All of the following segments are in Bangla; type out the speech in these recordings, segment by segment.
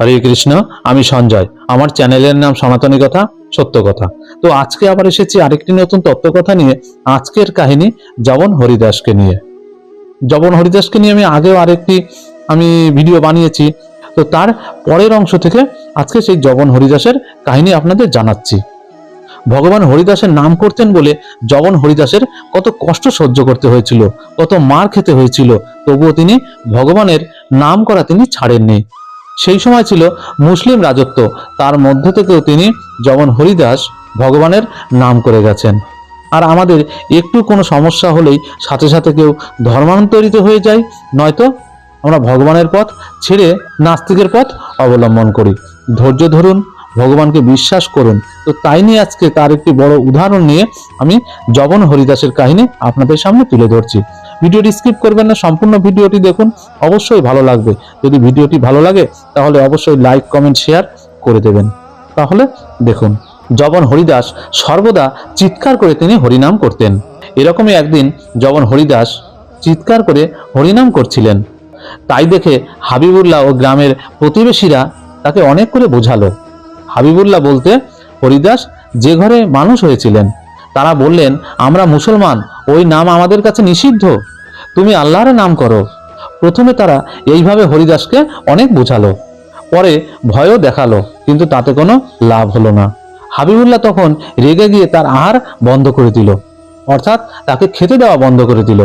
হরে কৃষ্ণ, আমি সঞ্জয়। আমার চ্যানেলের নাম সনাতনী কথা, সত্য কথা। তো আজকে আবার এসেছি আরেকটি নতুন তত্ত্ব কথা নিয়ে, আজকের কাহিনী জবন হরিদাসকে নিয়ে। জবন হরিদাসকে নিয়ে আমি আগেও আরেকটি আমি ভিডিও বানিয়েছি। তো তার পরের অংশ থেকে আজকে সেই জবন হরিদাসের কাহিনী আপনাদের জানাচ্ছি। ভগবান হরিদাসের নাম করতেন বলে জবন হরিদাসের কত কষ্ট সহ্য করতে হয়েছিল, কত মার খেতে হয়েছিল, তবুও তিনি ভগবানের নাম করা তিনি ছাড়েননি। সেই সময় ছিল মুসলিম রাজত্ব। তার মধ্যে থেকেও তিনি জবন হরিদাস ভগবানের নাম করে গেছেন। আর আমাদের একটু কোনো সমস্যা হলেই সাথে সাথে কেউ ধর্মান্তরিত হয়ে যায়, নয়তো আমরা ভগবানের পথ ছেড়ে নাস্তিকের পথ অবলম্বন করি। ধৈর্য ধরুন, ভগবানকে বিশ্বাস করুন। তো তাই নিয়ে আজকে তার একটি বড় উদাহরণ নিয়ে আমি জবন হরিদাসের কাহিনী আপনাদের সামনে তুলে ধরছি। ভিডিওটি স্কিপ করবেন না, সম্পূর্ণ ভিডিওটি দেখুন, অবশ্যই ভালো লাগবে। যদি ভিডিওটি ভালো লাগে, তাহলে অবশ্যই লাইক, কমেন্ট, শেয়ার করে দেবেন। তাহলে দেখুন, জবন হরিদাস সর্বদা চিৎকার করে তিনি হরিনাম করতেন। এরকমই একদিন জবন হরিদাস চিৎকার করে হরিনাম করছিলেন। তাই দেখে হাবিবুল্লাহ ও গ্রামের প্রতিবেশীরা তাকে অনেক করে বোঝালো। হাবিবুল্লাহ বলতে, হরিদাস, যে ঘরে মানুষ হয়েছিলেন, তারা বললেন, আমরা মুসলমান, ওই নাম আমাদের কাছে নিষিদ্ধ। তুমি আল্লাহর নাম করো। প্রথমে তারা এইভাবে হরিদাসকে অনেক বোঝালো। পরে ভয়ও দেখাল, কিন্তু তাতে কোনো লাভ হলো না। হাবিবুল্লাহ তখন রেগে গিয়ে তার আহার বন্ধ করে দিল, অর্থাৎ তাকে খেতে দেওয়া বন্ধ করে দিল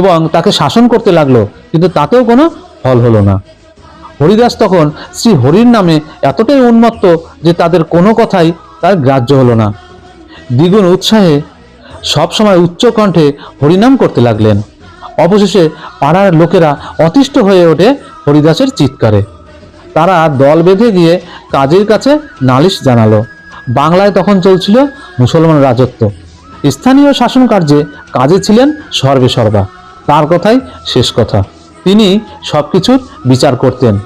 এবং তাকে শাসন করতে লাগল, কিন্তু তাতেও কোনো ফল হলো না। হরিদাস তখন শ্রী হরির নামে এতটাই উন্মত্ত যে তাদের কোনো কথাই তার গ্রাহ্য হলো না। দ্বিগুণ উৎসাহে সবসময় উচ্চ কণ্ঠে হরিনাম করতে লাগলেন। অবশেষে পাড়ার লোকেরা অতিষ্ঠ হয়ে ওঠে হরিদাসের চিৎকারে। তারা দল বেঁধে গিয়ে কাজীর কাছে নালিশ জানালো। বাংলায় তখন চলছিল মুসলমান রাজত্ব। স্থানীয় শাসন কার্যে কাজে ছিলেন সর্বে সর্বা। তার কথাই শেষ কথা। তিনি সবকিছুর বিচার করতেন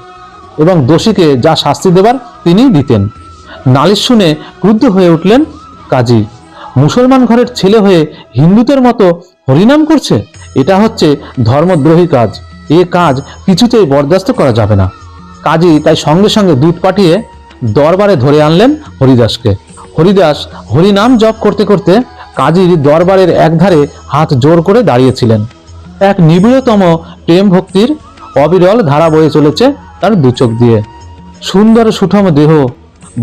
এবং দোষীকে যা শাস্তি দেবার তিনি দিতেন। নালিশ শুনে ক্রুদ্ধ হয়ে উঠলেন কাজী। মুসলমান ঘরের ছেলে হয়ে হিন্দুদের মতো হরিনাম করছে? এটা হচ্ছে ধর্মদ্রোহী কাজ। এ কাজ কিছুতেই বরদাস্ত করা যাবে না। কাজী তাই সঙ্গে সঙ্গে দুধ পাঠিয়ে দরবারে ধরে আনলেন হরিদাসকে। হরিদাস হরিনাম জপ করতে করতে কাজীর দরবারের একধারে হাত জোর করে দাঁড়িয়েছিলেন। এক নিবিড়তম প্রেম ভক্তির অবিরল ধারা বয়ে চলেছে তার দুচোখ দিয়ে। সুন্দর সুঠম দেহ।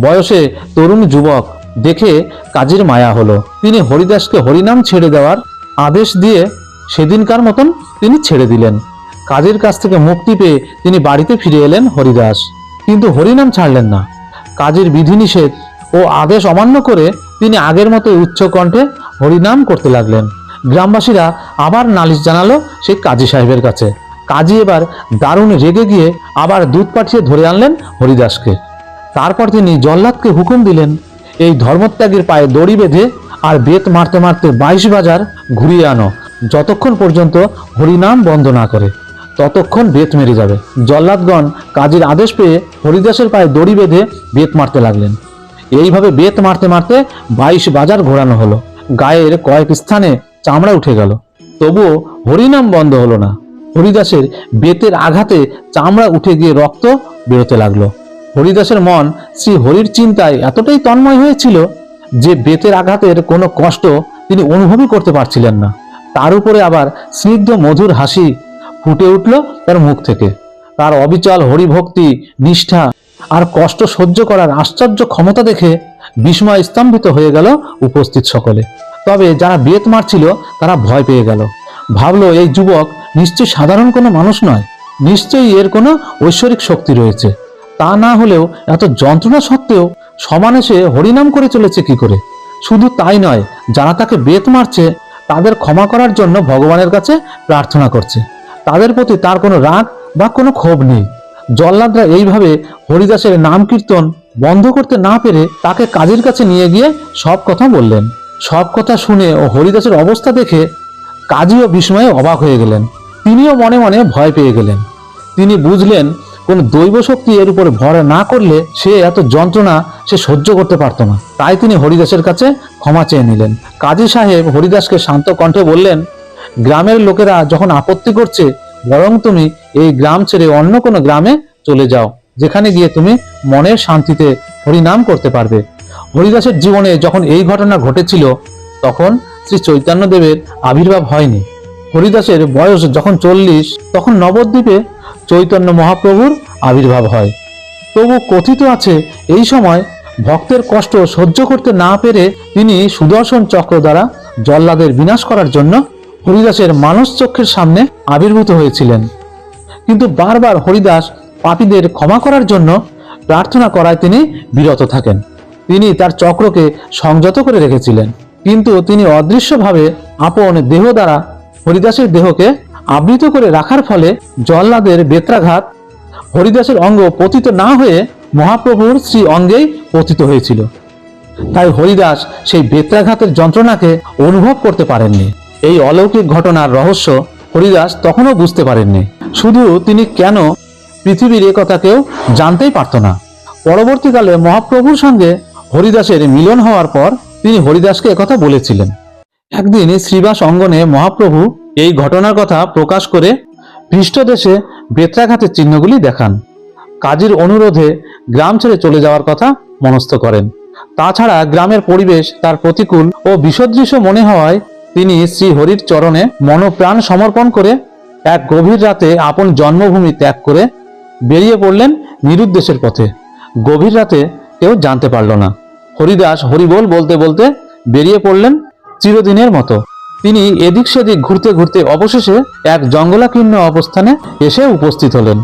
বয়সে তরুণ যুবক। দেখে কাজীর মায়া হলো। তিনি হরিদাসকে হরিনাম ছেড়ে দেওয়ার আদেশ দিয়ে সেদিনকার মতন তিনি ছেড়ে দিলেন। কাজের কাছ থেকে মুক্তি পেয়ে তিনি বাড়িতে ফিরে এলেন হরিদাস। কিন্তু হরিনাম ছাড়লেন না। কাজের বিধিনিষেধ ও আদেশ অমান্য করে তিনি আগের মতো উচ্চ কণ্ঠে হরিনাম করতে লাগলেন। গ্রামবাসীরা আবার নালিশ জানালো সেই কাজী সাহেবের কাছে। কাজী এবার দারুণ রেগে গিয়ে আবার দুধ পাঠিয়ে ধরে আনলেন হরিদাসকে। তারপর তিনি জল্লাদকে হুকুম দিলেন এই ধর্মত্যাগের পায়ে দড়ি বেঁধে আর বেত মারতে মারতে বাইশ বাজার ঘুরিয়ে আনো। যতক্ষণ পর্যন্ত হরিনাম বন্ধ না করে, ততক্ষণ বেত মেরে যাবে। জল্লাদগণ কাজীর আদেশ পেয়ে হরিদাসের পায়ে দড়ি বেঁধে বেত মারতে লাগলেন। এইভাবে বেত মারতে মারতে বাইশ বাজার ঘোরানো হলো। গায়ের কয়েক স্থানে চামড়া উঠে গেল। তবুও হরিনাম বন্ধ হলো না। হরিদাসের বেতের আঘাতে চামড়া উঠে গিয়ে রক্ত বেরোতে লাগল। হরিদাসের মন শ্রী হরির চিন্তায় এতটাই তন্ময় হয়েছিল যে বেতের আঘাতের কোনো কষ্ট তিনি অনুভবই করতে পারছিলেন না। তার উপরে আবার স্নিগ্ধ মধুর হাসি ফুটে উঠল তার মুখ থেকে। তার অবিচল হরিভক্তি, নিষ্ঠা আর কষ্ট সহ্য করার আশ্চর্য ক্ষমতা দেখে বিস্ময় স্তম্ভিত হয়ে গেল উপস্থিত সকলে। তবে যারা বেত মারছিল, তারা ভয় পেয়ে গেল। ভাবলো, এই যুবক নিশ্চয়ই সাধারণ কোনো মানুষ নয়। নিশ্চয়ই এর কোনো ঐশ্বরিক শক্তি রয়েছে। তা না হলেও এত যন্ত্রণা সত্ত্বেও সমানে সে হরিনাম করে চলেছে কি করে? শুধু তাই নয়, যারা তাকে বেত মারছে, তাদের ক্ষমা করার জন্য ভগবানের কাছে প্রার্থনা করছে। তাদের প্রতি তার কোনো রাগ বা কোনো ক্ষোভ নেই। জল্লাদরা এইভাবে হরিদাসের নাম কীর্তন বন্ধ করতে না পেরে তাকে কাজের কাছে নিয়ে গিয়ে সব কথা বললেন। সব কথা শুনে ও হরিদাসের অবস্থা দেখে কাজীও বিস্ময়ে অবাক হয়ে গেলেন। তিনিও মনে মনে ভয় পেয়ে গেলেন। তিনি বুঝলেন কোন দৈব শক্তি এর উপরে ভর না করলে সে এত যন্ত্রণা সে সহ্য করতে পারতো না। তাই তিনি হরিদাসের কাছে ক্ষমা চেয়ে নিলেন। কাজী সাহেব হরিদাসকে শান্ত কণ্ঠে বললেন, গ্রামের লোকেরা যখন আপত্তি করছে, বরং তুমি এই গ্রাম ছেড়ে অন্য কোনো গ্রামে চলে যাও, যেখানে গিয়ে তুমি মনের শান্তিতে হরিনাম করতে পারবে। হরিদাসের জীবনে যখন এই ঘটনা ঘটেছিল, তখন শ্রী চৈতন্যদেবের আবির্ভাব হয়নি। হরিদাসের বয়স যখন চল্লিশ, তখন নবদ্বীপে চৈতন্য মহাপ্রভুর আবির্ভাব হয়। তবু কথিত আছে, এই সময় ভক্তের কষ্ট সহ্য করতে না পেরে তিনি সুদর্শন চক্র দ্বারা জল্লাদের বিনাশ করার জন্য হরিদাসের মানস চক্ষের সামনে আবির্ভূত হয়েছিলেন। কিন্তু বারবার হরিদাস পাপীদের ক্ষমা করার জন্য প্রার্থনা করায় তিনি বিরত থাকেন। তিনি তার চক্রকে সংযত করে রেখেছিলেন। কিন্তু তিনি অদৃশ্যভাবে আপন দেহ দ্বারা হরিদাসের দেহকে আবৃত করে রাখার ফলে জল্লাদের বেত্রাঘাত হরিদাসের অঙ্গ পতিত না হয়ে মহাপ্রভুর শ্রী অঙ্গেই পতিত হয়েছিল। তাই হরিদাস সেই বেত্রাঘাতের যন্ত্রণাকে অনুভব করতে পারেননি। এই অলৌকিক ঘটনার রহস্য হরিদাস তখনও বুঝতে পারেননি। শুধু তিনি কেন পৃথিবীর এ কথা কেউ জানতেই পারত না। পরবর্তীকালে মহাপ্রভুর সঙ্গে হরিদাসের মিলন হওয়ার পর তিনি হরিদাসকে একথা বলেছিলেন। একদিন শ্রীবাস অঙ্গনে মহাপ্রভু এই ঘটনার কথা প্রকাশ করে পৃষ্ঠদেশে বেত্রাঘাতের চিহ্নগুলি দেখান। কাজীর অনুরোধে গ্রাম ছেড়ে চলে যাওয়ার কথা মনস্থ করেন। তাছাড়া গ্রামের পরিবেশ তার প্রতিকূল ও বিসদৃশ্য মনে হওয়ায় তিনি শ্রী হরির চরণে মনোপ্রাণ সমর্পণ করে এক গভীর রাতে আপন জন্মভূমি ত্যাগ করে বেরিয়ে পড়লেন নিরুদ্দেশের পথে। গভীর রাতে কেউ জানতে পারল না। হরিদাস হরিবোল বলতে বলতে বেরিয়ে পড়লেন চিরদিনের মতো। তিনি এদিক সেদিক ঘুরতে ঘুরতে অবশেষে এক জঙ্গলাকীর্ণ অবস্থানে এসে উপস্থিত হলেন।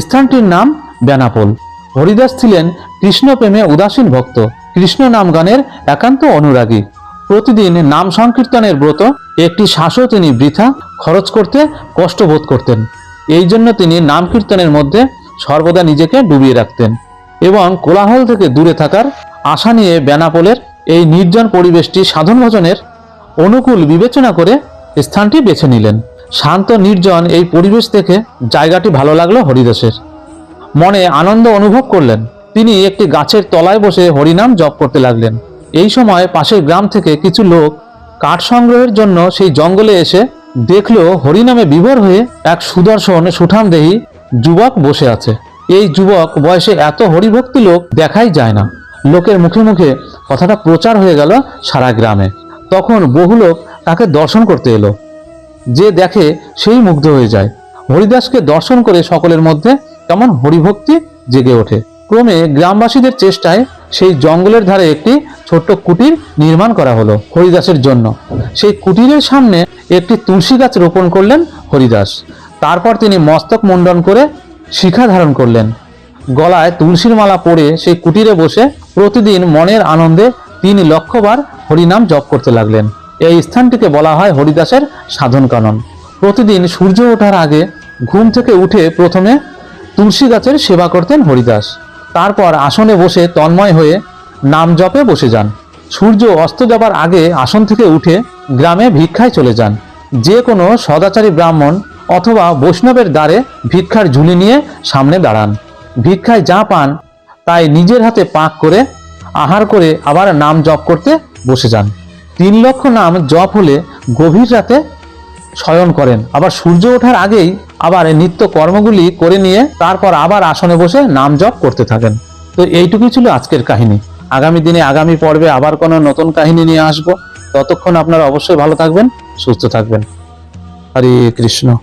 স্থানটির নাম বেনাপোল। হরিদাস ছিলেন কৃষ্ণ প্রেমে উদাসীন ভক্ত। কৃষ্ণ নাম গানের একান্ত অনুরাগী। প্রতিদিন নাম সংকীর্তনের ব্রত, একটি শ্বাসও তিনি বৃথা খরচ করতে কষ্ট বোধ করতেন। এই জন্য তিনি নাম কীর্তনের মধ্যে সর্বদা নিজেকে ডুবিয়ে রাখতেন এবং কোলাহল থেকে দূরে থাকার আশা নিয়ে বেনাপোলের এই নির্জন পরিবেশটি সাধন ভজনের অনুকূল বিবেচনা করে স্থানটি বেছে নিলেন। শান্ত, নির্জন এই পরিবেশ দেখে জায়গাটি ভালো লাগল হরিদাসের। মনে আনন্দ অনুভব করলেন। তিনি একটি গাছের তলায় বসে হরিনাম জপ করতে লাগলেন। এই সময় পাশের গ্রাম থেকে কিছু লোক কাঠ সংগ্রহের জন্য সেই জঙ্গলে এসে দেখল হরিনামে বিভোর হয়ে এক সুদর্শন সুঠামদেহী যুবক বসে আছে। এই যুবক বয়সে এত হরিভক্তি লোক দেখাই যায় না। লোকের মুখে মুখে কথাটা প্রচার হয়ে গেল সারা গ্রামে। তখন বহু লোক তাকে দর্শন করতে এলো। যে দেখে সেই মুগ্ধ হয়ে যায়। হরিদাসকে দর্শন করে সকলের মধ্যে কেমন হরিভক্তি জেগে ওঠে। ক্রমে গ্রামবাসীদের চেষ্টায় সেই জঙ্গলের ধারে একটি ছোট্ট কুটির নির্মাণ করা হলো হরিদাসের জন্য। সেই কুটিরের সামনে একটি তুলসী গাছ রোপণ করলেন হরিদাস। তারপর তিনি মস্তক মুন্ডন করে শিখা ধারণ করলেন। গলায় তুলসীর মালা পরে সেই কুটিরে বসে প্রতিদিন মনের আনন্দে তিন লক্ষবার হরিনাম জপ করতে লাগলেন। এই স্থানটিকে বলা হয় হরিদাসের সাধন কানন। প্রতিদিন সূর্য ওঠার আগে ঘুম থেকে উঠে প্রথমে তুলসী গাছের সেবা করতেন হরিদাস। তারপর আসনে বসে তন্ময় হয়ে নাম জপে বসে যান। সূর্য অস্ত যাবার আগে আসন থেকে উঠে গ্রামে ভিক্ষায় চলে যান। যে কোনো সদাচারী ব্রাহ্মণ অথবা বৈষ্ণবের দ্বারে ভিক্ষার ঝুলি নিয়ে সামনে দাঁড়ান। ভিক্ষায় যা পান তাই নিজের হাতে পাক করে আহার করে আবার নাম জপ করতে বসে যান। তিন লক্ষ নাম জপ হলে গভীর রাতে শয়ন করেন। আবার সূর্য ওঠার আগেই আবার নিত্য কর্মগুলি করে নিয়ে তারপর আবার আসনে বসে নাম জপ করতে থাকেন। তো এইটুকুই ছিল আজকের কাহিনী। আগামী দিনে আগামী পর্বে আবার কোনো নতুন কাহিনী নিয়ে আসব। ততক্ষণ আপনারা অবশ্যই ভালো থাকবেন, সুস্থ থাকবেন। হরে কৃষ্ণ।